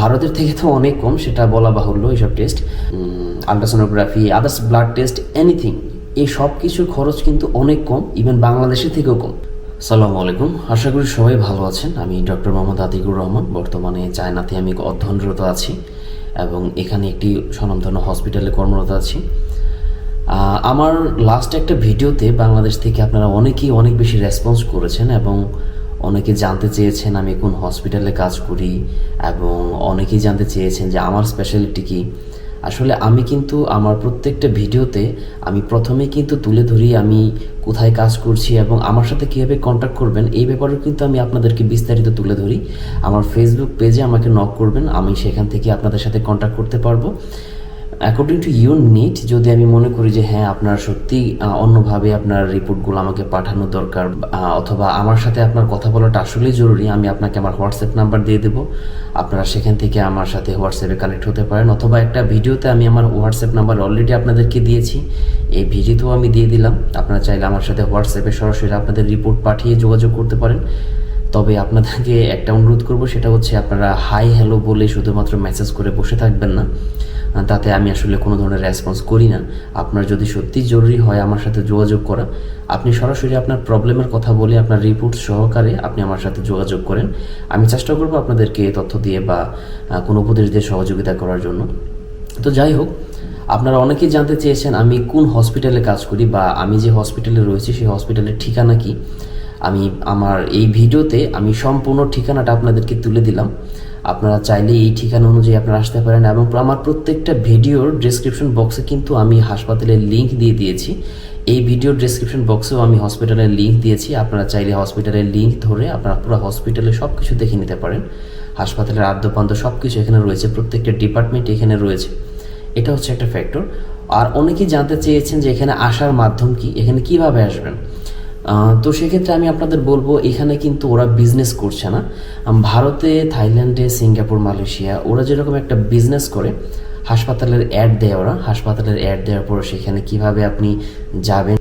ভারতের থেকে তো অনেক কম, সেটা বলা বাহুল্য এইসব test ultrasonography others blood test anything এই সব কিছুর খরচ কিন্তু অনেক কম ইভেন বাংলাদেশের থেকেও কম। সালামু আলাইকুম, আশা করি সবাই ভালো আছেন। আমি ডক্টর মোহাম্মদ আতিকুর রহমান, বর্তমানে চায়নাতে আমি অধ্যয়নরত আছি এবং এখানে একটি স্বনামধন্য হসপিটালে কর্মরত আছি। আমার লাস্ট একটা ভিডিওতে বাংলাদেশ থেকে আপনারা অনেকেই অনেক বেশি রেসপন্স করেছেন এবং অনেকে জানতে চেয়েছেন আমি কোন হসপিটালে কাজ করি এবং অনেকেই জানতে চেয়েছেন যে আমার স্পেশালিটি কী। আসলে আমি কিন্তু আমার প্রত্যেকটা ভিডিওতে আমি প্রথমে কিন্তু তুলে ধরি আমি কোথায় কাজ করছি এবং আমার সাথে কীভাবে কন্ট্যাক্ট করবেন, এই ব্যাপারেও কিন্তু আমি আপনাদেরকে বিস্তারিত তুলে ধরি। আমার ফেসবুক পেজে আমাকে নক করবেন, আমি সেখান থেকে আপনাদের সাথে কন্ট্যাক্ট করতে পারব। অ্যাকর্ডিং টু ইউর নিড যদি আমি মনে করি যে হ্যাঁ আপনার সত্যি অন্যভাবে আপনার রিপোর্টগুলো আমাকে পাঠানো দরকার অথবা আমার সাথে আপনার কথা বলাটা আসলেই জরুরি, আমি আপনাকে আমার হোয়াটসঅ্যাপ নাম্বার দিয়ে দেবো। আপনারা সেখান থেকে আমার সাথে হোয়াটসঅ্যাপে কানেক্ট হতে পারেন, অথবা একটা ভিডিওতে আমি আমার হোয়াটসঅ্যাপ নাম্বার অলরেডি আপনাদেরকে দিয়েছি। এই ভিডিওতেও আমি দিয়ে দিলাম। আপনারা চাইলে আমার সাথে হোয়াটসঅ্যাপে সরাসরি আপনাদের রিপোর্ট পাঠিয়ে যোগাযোগ করতে পারেন। তবে আপনাদেরকে একটা অনুরোধ করব, সেটা হচ্ছে আপনারা হাই হ্যালো বলে শুধুমাত্র মেসেজ করে বসে থাকবেন না। তাতে আমি আসলে কোনো ধরনের রেসপন্স করি না। আপনার যদি সত্যি জরুরি হয় আমার সাথে যোগাযোগ করা, আপনি সরাসরি আপনার প্রবলেমের কথা বলে আপনার রিপোর্ট সহকারে আপনি আমার সাথে যোগাযোগ করেন। আমি চেষ্টা করব আপনাদেরকে তথ্য দিয়ে বা কোনো উপদেশ দিয়ে সহযোগিতা করার জন্য। তো যাই হোক, আপনারা অনেকেই জানতে চেয়েছেন আমি কোন হসপিটালে কাজ করি বা আমি যে হসপিটালে রয়েছি, সেই হসপিটালের ঠিকানা কি? আমি আমার এই ভিডিওতে আমি সম্পূর্ণ ঠিকানাটা আপনাদেরকে তুলে দিলাম। আপনারা চাইলে এই ঠিকানা অনুযায়ী আপনারা আসতে পারেন এবং আমার প্রত্যেকটা ভিডিওর ডিসক্রিপশন বক্সে কিন্তু আমি হাসপাতালের লিঙ্ক দিয়ে দিয়েছি। এই ভিডিওর ডিসক্রিপশন বক্সেও আমি হসপিটালের লিঙ্ক দিয়েছি। আপনারা চাইলে হসপিটালের লিঙ্ক ধরে আপনারা পুরো হসপিটালে সব কিছু দেখে নিতে পারেন। হাসপাতালের আদ্যপান্ত সব কিছু এখানে রয়েছে, প্রত্যেকটা ডিপার্টমেন্ট এখানে রয়েছে। এটা হচ্ছে একটা ফ্যাক্টর আর অনেকেই জানতে চেয়েছেন যে এখানে আসার মাধ্যম কি, এখানে কীভাবে আসবেন? তো সেক্ষেত্রে আমি আপনাদের বলব, এখানে কিন্তু ওরা বিজনেস করছে না। ভারতে, থাইল্যান্ডে, সিঙ্গাপুর, মালয়েশিয়া, ওরা যেরকম একটা বিজনেস করে, হাসপাতালের অ্যাড দেয় ওরা। হাসপাতালের অ্যাড দেওয়ার পর সেখানে কীভাবে আপনি যাবেন,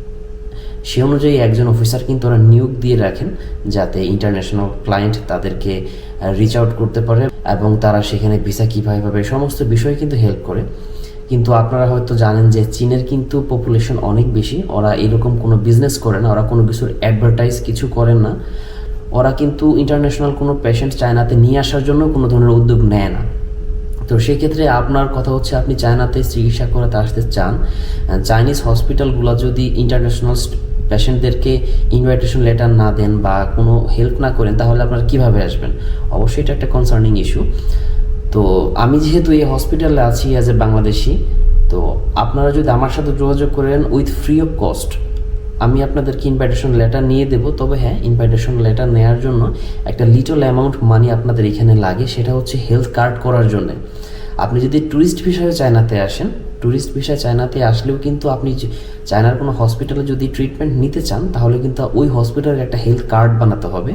সে অনুযায়ী একজন অফিসার কিন্তু ওরা নিয়োগ দিয়ে রাখেন, যাতে ইন্টারন্যাশনাল ক্লায়েন্ট তাদেরকে রিচ আউট করতে পারে এবং তারা সেখানে ভিসা কীভাবে পাবে, সমস্ত বিষয়ে কিন্তু হেল্প করে। কিন্তু আপনারা হয়তো জানেন যে চীনের কিন্তু পপুলেশন অনেক বেশি। ওরা এরকম কোনো বিজনেস করে না, ওরা কোনো কিছুর অ্যাডভার্টাইজ কিছু করেন না। ওরা কিন্তু ইন্টারন্যাশনাল কোনো পেশেন্ট চায়নাতে নিয়ে আসার জন্য কোনো ধরনের উদ্যোগ নেয় না। তো সেক্ষেত্রে আপনার কথা হচ্ছে, আপনি চায়নাতে চিকিৎসা করাতে আসতে চান। চাইনিজ হসপিটালগুলো যদি ইন্টারন্যাশনাল পেশেন্টদেরকে ইনভাইটেশন লেটার না দেন বা কোনো হেল্প না করেন, তাহলে আপনারা কীভাবে আসবেন? অবশ্যই এটা একটা কনসার্নিং ইস্যু তো আমি যেহেতু এই হসপিটালে আছি অ্যাজ এ বাংলাদেশি, তো আপনারা যদি আমার সাথে যোগাযোগ করেন উইথ ফ্রি অফ কস্ট আমি আপনাদেরকে ইনভাইটেশন লেটার নিয়ে দেবো। তবে হ্যাঁ ইনভাইটেশন লেটার নেওয়ার জন্য একটা লিটল অ্যামাউন্ট মানি আপনাদের এখানে লাগে, সেটা হচ্ছে হেলথ কার্ড করার জন্য। আপনি যদি ট্যুরিস্ট ভিসায় চায়নাতে আসেন ট্যুরিস্ট ভিসায় চায়নাতে আসলেও কিন্তু আপনি চায়নার কোনো হসপিটালে যদি ট্রিটমেন্ট নিতে চান, তাহলে কিন্তু ওই হসপিটালের একটা হেলথ কার্ড বানাতে হবে।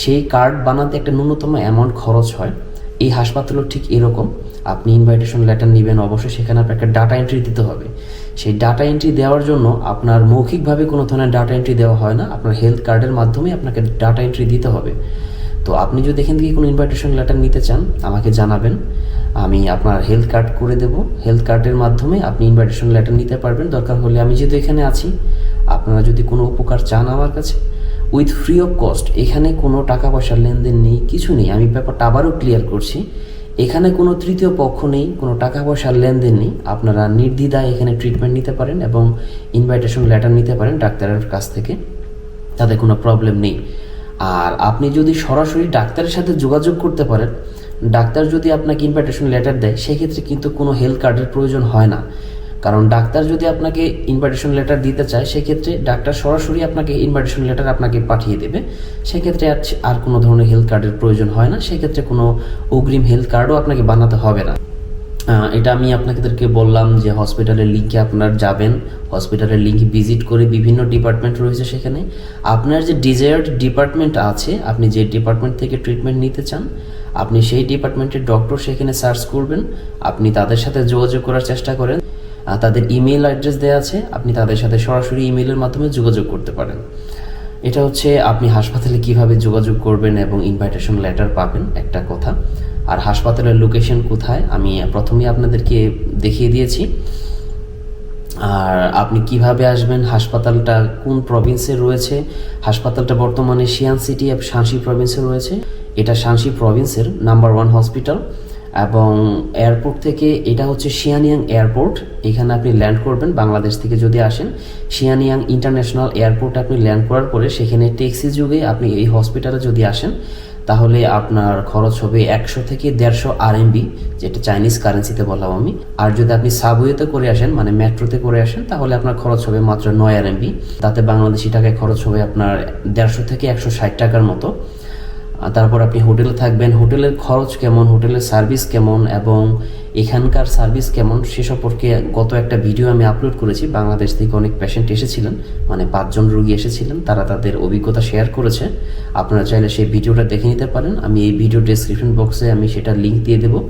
সেই কার্ড বানাতে একটা ন্যূনতম অ্যামাউন্ট খরচ হয়। এই হাসপাতালও ঠিক এরকম। আপনি ইনভাইটেশন লেটার নেবেন, অবশ্যই সেখানে আপনার একটা ডাটা এন্ট্রি দিতে হবে। সেই ডাটা এন্ট্রি দেওয়ার জন্য আপনার মৌখিকভাবে কোনো ধরনের ডাটা এন্ট্রি দেওয়া হয় না। আপনার হেলথ কার্ডের মাধ্যমে আপনাকে ডাটা এন্ট্রি দিতে হবে। তো আপনি যদি এখান থেকে কোনো ইনভাইটেশন লেটার নিতে চান, আমাকে জানাবেন। আমি আপনার হেলথ কার্ড করে দেব। হেলথ কার্ডের মাধ্যমে আপনি ইনভাইটেশন লেটার নিতে পারবেন। দরকার হলে আমি যেহেতু এখানে আছি, আপনারা যদি কোনো উপকার চান আমার কাছে উইথ ফ্রি অফ কস্ট, এখানে কোনো টাকা পয়সার লেনদেন নেই, কিছু নেই। আমি ব্যাপারটা আবারও ক্লিয়ার করছি। এখানে কোনো তৃতীয় পক্ষ নেই, কোনো টাকা পয়সার লেনদেন নেই। আপনারা নির্দ্বিধায় এখানে ট্রিটমেন্ট নিতে পারেন এবং ইনভাইটেশন লেটার নিতে পারেন ডাক্তারের কাছ থেকে। তাতে কোনো প্রবলেম নেই। আর আপনি যদি সরাসরি ডাক্তারের সাথে যোগাযোগ করতে পারেন, ডাক্তার যদি আপনাকে ইনভাইটেশন লেটার দেয়, সেক্ষেত্রে কিন্তু কোনো হেলথ কার্ডের প্রয়োজন হয় না। কারণ ডাক্তার যদি আপনাকে ইনভাইটেশন লেটার দিতে চায়, সেক্ষেত্রে ডাক্তার সরাসরি আপনাকে ইনভাইটেশন লেটার আপনাকে পাঠিয়ে দেবে। সেক্ষেত্রে আর কোনো ধরনের হেলথ কার্ডের প্রয়োজন হয় না। সেক্ষেত্রে কোনো অগ্রিম হেলথ কার্ডও আপনাকে বানাতে হবে না। এটা আমি আপনাদেরকে বললাম যে হসপিটালের লিঙ্কে আপনার যাবেন। হসপিটালের লিঙ্ক ভিজিট করে বিভিন্ন ডিপার্টমেন্ট রয়েছে সেখানে। আপনার যে ডিজায়ার্ড ডিপার্টমেন্ট আছে, আপনি যে ডিপার্টমেন্ট থেকে ট্রিটমেন্ট নিতে চান, আপনি সেই ডিপার্টমেন্টের ডক্টর সেখানে সার্চ করবেন। আপনি তাদের সাথে যোগাযোগ করার চেষ্টা করেন। তাদের ইমেল অ্যাড্রেস দেওয়া আছে। আপনি তাদের সাথে সরাসরি ইমেলের মাধ্যমে যোগাযোগ করতে পারেন। এটা হচ্ছে আপনি হাসপাতালে কীভাবে যোগাযোগ করবেন এবং ইনভাইটেশন লেটার পাবেন, একটা কথা। আর হাসপাতালের লোকেশন কোথায়, আমি প্রথমেই আপনাদেরকে দেখিয়ে দিয়েছি। আর আপনি কীভাবে আসবেন, হাসপাতালটা কোন প্রভিন্সে রয়েছে? হাসপাতালটা বর্তমানে শিয়ান সিটি শানসি প্রভিন্সে রয়েছে। এটা শানসি প্রভিন্সের নাম্বার ওয়ান হসপিটাল এবং এয়ারপোর্ট থেকে এটা হচ্ছে শিয়ানিয়াং এয়ারপোর্ট এখানে আপনি ল্যান্ড করবেন বাংলাদেশ থেকে যদি আসেন। শিয়ানিয়াং ইন্টারন্যাশনাল এয়ারপোর্ট আপনি ল্যান্ড করার পরে সেখানে ট্যাক্সি যুগে আপনি এই হসপিটালে যদি আসেন, তাহলে আপনার খরচ হবে একশো থেকে দেড়শো আরএমবি যেটা চাইনিজ কারেন্সিতে বললাম আমি। আর যদি আপনি সাবওয়েতে করে আসেন মানে মেট্রোতে করে আসেন, তাহলে আপনার খরচ হবে মাত্র নয় আরএমবি তাতে বাংলাদেশি টাকায় খরচ হবে আপনার দেড়শো থেকে একশো ষাট টাকার মতো। তারপর আপনি হোটেলে থাকবেন। হোটেলের খরচ কেমন? হোটেলের সার্ভিস কেমন? এবং এখানকার সার্ভিস কেমন? সে সম্পর্কে গত একটা ভিডিও আমি আপলোড করেছি। বাংলাদেশ থেকে অনেক পেশেন্ট এসেছিলেন। মানে পাঁচজন রোগী এসেছিলেন। তারা তাদের অভিজ্ঞতা শেয়ার করেছে। আপনারা চাইলে সেই ভিডিওটা দেখে নিতে পারেন। আমি এই ভিডিও ডেসক্রিপশন বক্সে আমি সেটা লিঙ্ক দিয়ে দেবো।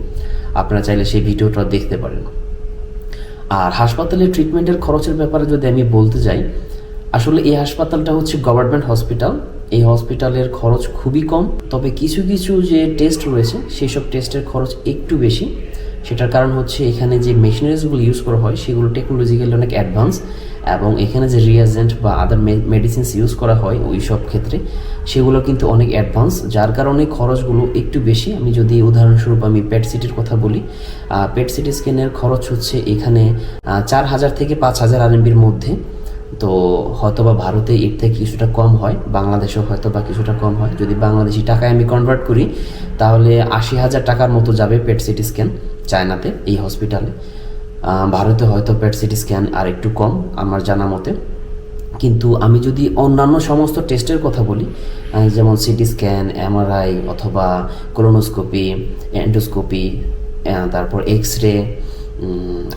আপনারা চাইলে সেই ভিডিওটা দেখতে পারেন। আর হাসপাতালে ট্রিটমেন্টের খরচের ব্যাপারে যদি আমি বলতে যাই, আসলে এই হাসপাতালটা হচ্ছে গভর্নমেন্ট হসপিটাল এই হসপিটালের খরচ খুবই কম। তবে কিছু কিছু যে টেস্ট রয়েছে সেই সব টেস্টের খরচ একটু বেশি। সেটার কারণ হচ্ছে এখানে যে মেশিনারিজগুলো ইউজ করা হয়, সেগুলো টেকনোলজিক্যালি অনেক অ্যাডভান্স এবং এখানে যে রিয়াজেন্ট বা আদার মেডিসিনস ইউজ করা হয় ওই সব ক্ষেত্রে, সেগুলো কিন্তু অনেক অ্যাডভান্স যার কারণে খরচগুলো একটু বেশি। আমি যদি উদাহরণস্বরূপ আমি পেট সিটির কথা বলি পেট সিটি স্ক্যানের খরচ হচ্ছে এখানে চার হাজার থেকে পাঁচ হাজার আরএমবির মধ্যে। তো হয়তোবা ভারতে এর থেকে কিছুটা কম হয়, বাংলাদেশেও হয়তো বা কিছুটা কম হয়। যদি বাংলাদেশি টাকায় আমি কনভার্ট করি, তাহলে আশি হাজার টাকার মতো যাবে পেট সিটি স্ক্যান চায়নাতে, এই হসপিটালে ভারতে হয়তো পেট সিটি স্ক্যান আর একটু কম, আমার জানা মতে। কিন্তু আমি যদি অন্যান্য সমস্ত টেস্টের কথা বলি যেমন সিটি স্ক্যান এমআরআই অথবা কোলোনোস্কোপি এন্ডোস্কোপি তারপর X ray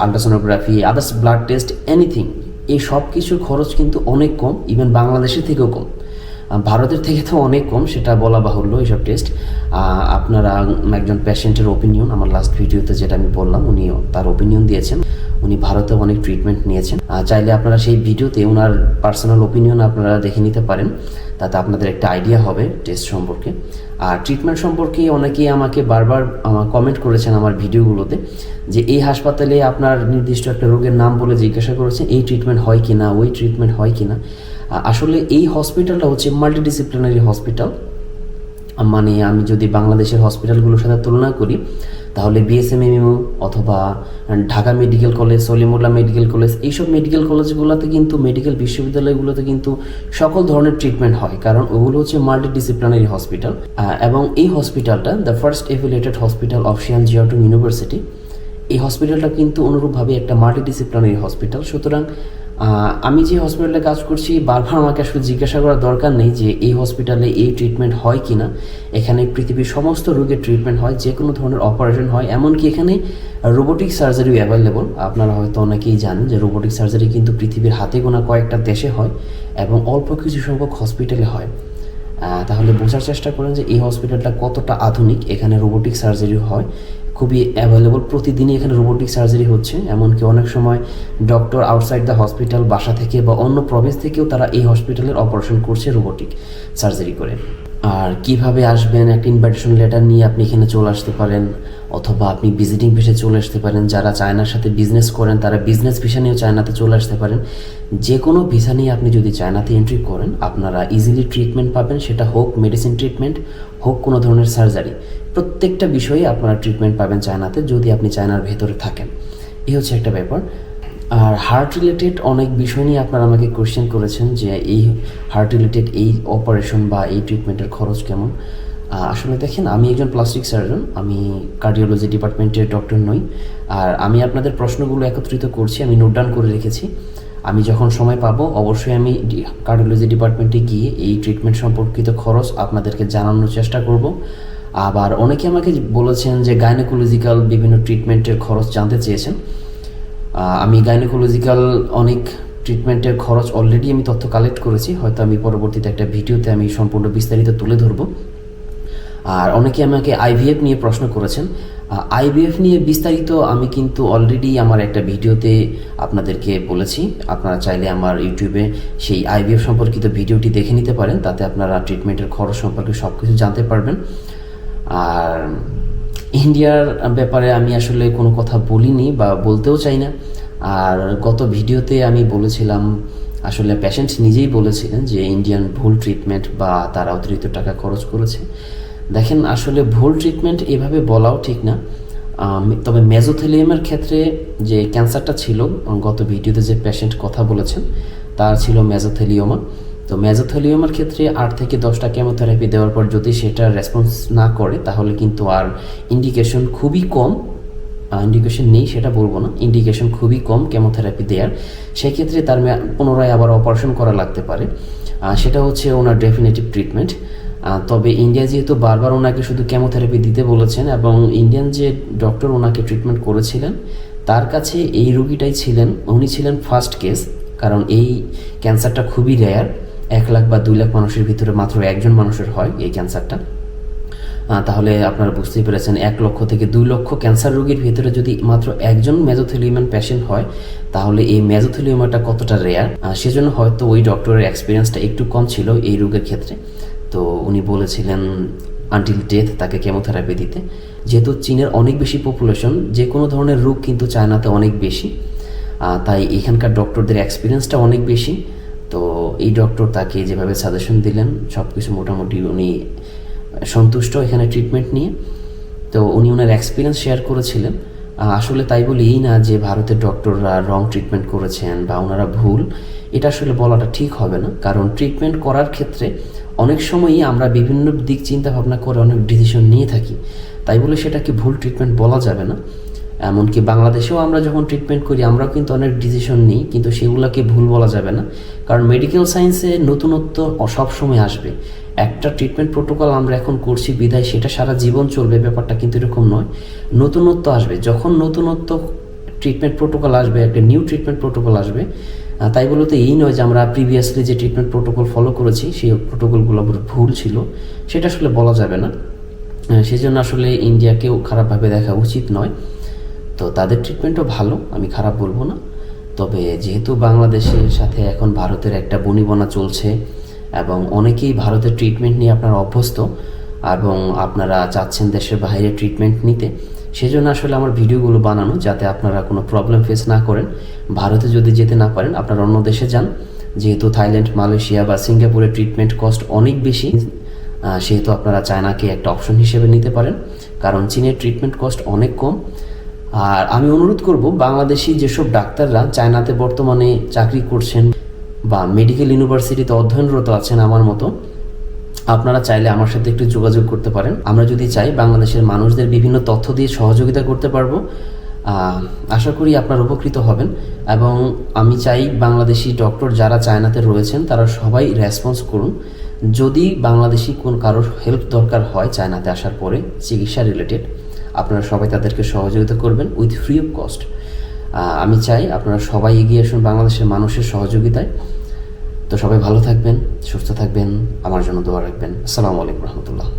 ultrasonography others blood test anything এই সব কিছুর খরচ কিন্তু অনেক কম ইভেন বাংলাদেশের থেকেও কম। ভারতের থেকে তো অনেক কম, সেটা বলা বাহুল্য এইসব টেস্ট আপনারা একজন পেশেন্টের ওপিনিয়ন আমার লাস্ট ভিডিওতে যেটা আমি বললাম উনিও তার ওপিনিয়ন দিয়েছেন। উনি ভারতে অনেক ট্রিটমেন্ট নিয়েছেন। চাইলে আপনারা সেই ভিডিওতে ওনার পার্সোনাল ওপিনিয়ন আপনারা দেখে নিতে পারেন। তাতে আপনাদের একটা আইডিয়া হবে টেস্ট সম্পর্কে। আর ট্রিটমেন্ট সম্পর্কে অনেকেই আমাকে বারবার আমার কমেন্ট করেছেন আমার ভিডিওগুলোতে, যে এই হাসপাতালে আপনার নির্দিষ্ট একটা রোগের নাম বলে জিজ্ঞাসা করেছেন এই ট্রিটমেন্ট হয় কি না ওই ট্রিটমেন্ট হয় কি না আসলে এই হসপিটালটা হচ্ছে মাল্টিডিসিপ্লিনারি হসপিটাল মানে আমি যদি বাংলাদেশের হসপিটালগুলোর সাথে তুলনা করি তাহলে বিএসএমএমইউ অথবা Dhaka medical college Salimullah medical college এইসব মেডিকেল কলেজগুলোতে কিন্তু মেডিকেল বিশ্ববিদ্যালয়গুলোতে কিন্তু সকল ধরনের ট্রিটমেন্ট হয়। কারণ ওগুলো হচ্ছে মাল্টিডিসিপ্লিনারি হসপিটাল এবং এই হসপিটালটা the first affiliated hospital of Xi'an Jiaotong university এই হসপিটালটা কিন্তু অনুরূপভাবে একটা মাল্টিডিসিপ্লিনারি হসপিটাল সুতরাং আমি যে হসপিটালে কাজ করছি, বারবার আমাকে আসলে জিজ্ঞাসা করার দরকার নেই যে এই হসপিটালে এই ট্রিটমেন্ট হয় কি না এখানে পৃথিবীর সমস্ত রোগের ট্রিটমেন্ট হয়, যে কোনো ধরনের অপারেশন হয়। এমনকি এখানে রোবোটিক সার্জারিও অ্যাভেলেবল আপনারা হয়তো অনেকেই জানেন যে রোবোটিক সার্জারি কিন্তু পৃথিবীর হাতে গোনা কয়েকটা দেশে হয় এবং অল্প কিছু সংখ্যক হসপিটালে হয়। তাহলে বোঝার চেষ্টা করেন যে এই হসপিটালটা কতটা আধুনিক। এখানে রোবোটিক সার্জারি হয়। খুবই অ্যাভেলেবল প্রতিদিনই এখানে রোবোটিক সার্জারি হচ্ছে, এমনকি অনেক সময় ডক্টর আউটসাইড দ্য হসপিটাল বাসা থেকে বা অন্য প্রভিন্স থেকেও তারা এই হসপিটালের অপারেশন করছে রোবোটিক সার্জারি করে। আর কীভাবে আসবেন একটা ইনভাইটেশন লেটার নিয়ে আপনি এখানে চলে আসতে পারেন। অথবা আপনি ভিজিটিং ভিসে চলে আসতে পারেন, যারা চায়নার সাথে বিজনেস করেন, তারা বিজনেস ভিসা নিয়েও চায়নাতে চলে আসতে পারেন। যে কোনো ভিসা নিয়ে আপনি যদি চায়নাতে এন্ট্রি করেন, আপনারা ইজিলি ট্রিটমেন্ট পাবেন, সেটা হোক মেডিসিন ট্রিটমেন্ট হোক কোনো ধরনের সার্জারি প্রত্যেকটা বিষয়ে আপনারা ট্রিটমেন্ট পাবেন চায়নাতে, যদি আপনি চায়নার ভেতরে থাকেন। এই হচ্ছে একটা ব্যাপার। আর হার্ট রিলেটেড অনেক বিষয় নিয়ে আপনারা আমাকে কোশ্চেন করেছেন যে এই হার্ট রিলেটেড এই অপারেশন বা এই ট্রিটমেন্টের খরচ কেমন? আসলে দেখেন, আমি একজন প্লাস্টিক সার্জন আমি কার্ডিওলজি ডিপার্টমেন্টের ডক্টর নই, আর আমি আপনাদের প্রশ্নগুলো একত্রিত করছি, আমি নোট ডাউন করে রেখেছি। আমি যখন সময় পাবো, অবশ্যই আমি কার্ডিওলজি ডিপার্টমেন্টে গিয়ে এই ট্রিটমেন্ট সম্পর্কিত খরচ আপনাদেরকে জানানোর চেষ্টা করব। আবার অনেকে আমাকে বলেছেন যে গাইনোকোলজিক্যাল বিভিন্ন ট্রিটমেন্টের খরচ জানতে চেয়েছেন। আমি গাইনোকোলজিক্যাল অনেক ট্রিটমেন্টের খরচ অলরেডি আমি তথ্য কালেক্ট করেছি, হয়তো আমি পরবর্তীতে একটা ভিডিওতে আমি সম্পূর্ণ বিস্তারিত তুলে ধরবো। আর অনেকে আমাকে আইভিএফ নিয়ে প্রশ্ন করেছেন। আইভিএফ নিয়ে বিস্তারিত আমি কিন্তু অলরেডি আমার একটা ভিডিওতে আপনাদেরকে বলেছি। আপনারা চাইলে আমার ইউটিউবে সেই আইভিএফ সম্পর্কিত ভিডিওটি দেখে নিতে পারেন। তাতে আপনারা ট্রিটমেন্টের খরচ সম্পর্কে সব কিছু জানতে পারবেন। আর ইন্ডিয়ার ব্যাপারে আমি আসলে কোনো কথা বলিনি বা বলতেও চাই না। আর গত ভিডিওতে আমি বলেছিলাম, আসলে পেশেন্ট নিজেই বলেছিলেন যে ইন্ডিয়ান ভুল ট্রিটমেন্ট বা তারা অতিরিক্ত টাকা খরচ করেছে। দেখেন, আসলে ভুল ট্রিটমেন্ট এভাবে বলাও ঠিক না। তবে মেজোথেলিয়ামের ক্ষেত্রে যে ক্যান্সারটা ছিল গত ভিডিওতে যে পেশেন্ট কথা বলেছেন, তার ছিল মেজোথেলিওমা তো মেজোথেলিওমার ক্ষেত্রে আট থেকে দশটা কেমোথেরাপি দেওয়ার পর যদি সেটা রেসপন্স না করে, তাহলে কিন্তু আর ইন্ডিকেশন খুবই কম। ইন্ডিকেশন নেই, সেটা বলব না। ইন্ডিকেশন খুবই কম কেমোথেরাপি দেওয়ার সেক্ষেত্রে তার পুনরায় আবার অপারেশন করা লাগতে পারে। সেটা হচ্ছে ওনার ডেফিনেটিভ ট্রিটমেন্ট তবে ইন্ডিয়া যেহেতু বারবার ওনাকে শুধু কেমোথেরাপি দিতে বলেছেন এবং ইন্ডিয়ান যে ডক্টর ওনাকে ট্রিটমেন্ট করেছিলেন, তার কাছে এই রুগীটাই ছিলেন। উনি ছিলেন ফার্স্ট কেস কারণ এই ক্যান্সারটা খুবই রেয়ার এক লাখ বা দুই লাখ মানুষের ভিতরে মাত্র একজন মানুষের হয় এই ক্যান্সারটা। তাহলে আপনারা বুঝতেই পেরেছেন, এক লক্ষ থেকে দুই লক্ষ ক্যান্সার রোগীর ভিতরে যদি মাত্র একজন মেজোথেলিয়ামান পেশেন্ট হয়, তাহলে এই মেজোথেলিয়ামাটা কতটা রেয়ার সেজন্য হয়তো ওই ডক্টরের এক্সপিরিয়েন্সটা একটু কম ছিল এই রোগের ক্ষেত্রে। তো উনি বলেছিলেন আনটিল ডেথ তাকে কেমোথেরাপি দিতে। যেহেতু চীনের অনেক বেশি পপুলেশন যে কোনো ধরনের রোগ কিন্তু চায়নাতে অনেক বেশি। তাই এখানকার ডক্টরদের এক্সপিরিয়েন্সটা অনেক বেশি। তো এই ডক্টর তাকে যেভাবে সাজেশন দিলেন সব কিছু মোটামুটি উনি সন্তুষ্ট এখানে ট্রিটমেন্ট নিয়ে। তো উনি ওনার এক্সপিরিয়েন্স শেয়ার করেছিলেন। আসলে তাই বলি এই না যে ভারতের ডক্টররা রং ট্রিটমেন্ট করেছেন বা ওনারা ভুল। এটা আসলে বলাটা ঠিক হবে না। কারণ ট্রিটমেন্ট করার ক্ষেত্রে অনেক সময়ই আমরা বিভিন্ন দিক চিন্তা ভাবনা করে অনেক ডিসিশন নিয়ে থাকি। তাই বলে সেটাকে ভুল ট্রিটমেন্ট বলা যাবে না। এমনকি বাংলাদেশেও আমরা যখন ট্রিটমেন্ট করি, আমরাও কিন্তু অনেক ডিসিশন নিই, কিন্তু সেগুলোকে ভুল বলা যাবে না। কারণ মেডিকেল সায়েন্সে নতুনত্ব সব সময় আসবে। একটা ট্রিটমেন্ট প্রোটোকল আমরা এখন করছি বিদায় সেটা সারা জীবন চলবে, ব্যাপারটা কিন্তু এরকম নয়। নতুনত্ব আসবে। যখন নতুনত্ব ট্রিটমেন্ট প্রোটোকল আসবে, একটা নিউ ট্রিটমেন্ট প্রোটোকল আসবে তাই বলতে এই নয় যে আমরা প্রিভিয়াসলি যে ট্রিটমেন্ট প্রোটোকল ফলো করেছি, সেই প্রোটোকলগুলো ভুল ছিল। সেটা আসলে বলা যাবে না। সেজন্য আসলে ইন্ডিয়াকেও খারাপভাবে দেখা উচিত নয়। তো তাদের ট্রিটমেন্টও ভালো, আমি খারাপ বলব না। তবে যেহেতু বাংলাদেশের সাথে এখন ভারতের একটা বনিবনা চলছে এবং অনেকেই ভারতের ট্রিটমেন্ট নিয়ে আপনারা অভ্যস্ত এবং আপনারা চাচ্ছেন দেশের বাইরে ট্রিটমেন্ট নিতে, সেজন্য আসলে আমার ভিডিওগুলো বানানো যাতে আপনারা কোনো প্রবলেম ফেস না করেন। ভারতে যদি যেতে না পারেন, আপনারা অন্য দেশে যান। যেহেতু থাইল্যান্ড, মালয়েশিয়া বা সিঙ্গাপুরে ট্রিটমেন্ট কস্ট অনেক বেশি সেহেতু আপনারা চায়নাকে একটা অপশন হিসেবে নিতে পারেন। কারণ চীনের ট্রিটমেন্ট কস্ট অনেক কম। আর আমি অনুরোধ করব, বাংলাদেশি যেসব ডাক্তাররা চায়নাতে বর্তমানে চাকরি করছেন বা মেডিকেল ইউনিভার্সিটিতে অধ্যয়নরত আছেন আমার মতো, আপনারা চাইলে আমার সাথে একটু যোগাযোগ করতে পারেন। আমরা যদি চাই, বাংলাদেশের মানুষদের বিভিন্ন তথ্য দিয়ে সহযোগিতা করতে পারব। আশা করি আপনারা উপকৃত হবেন এবং আমি চাই বাংলাদেশি ডক্টর যারা চায়নাতে রয়েছেন তারা সবাই রেসপন্স করুন। যদি বাংলাদেশি কোন কারোর হেল্প দরকার হয় চায়নাতে আসার পরে চিকিৎসা রিলেটেড, আপনারা সবাই তাদেরকে সহযোগিতা করবেন উইথ ফ্রি অফ কস্ট। আমি চাই আপনারা সবাই এগিয়ে আসুন বাংলাদেশের মানুষের সহযোগিতায়। তো সবাই ভালো থাকবেন, সুস্থ থাকবেন, আমার জন্য দোয়া রাখবেন। আসসালামু আলাইকুম রহমতুল্লাহ।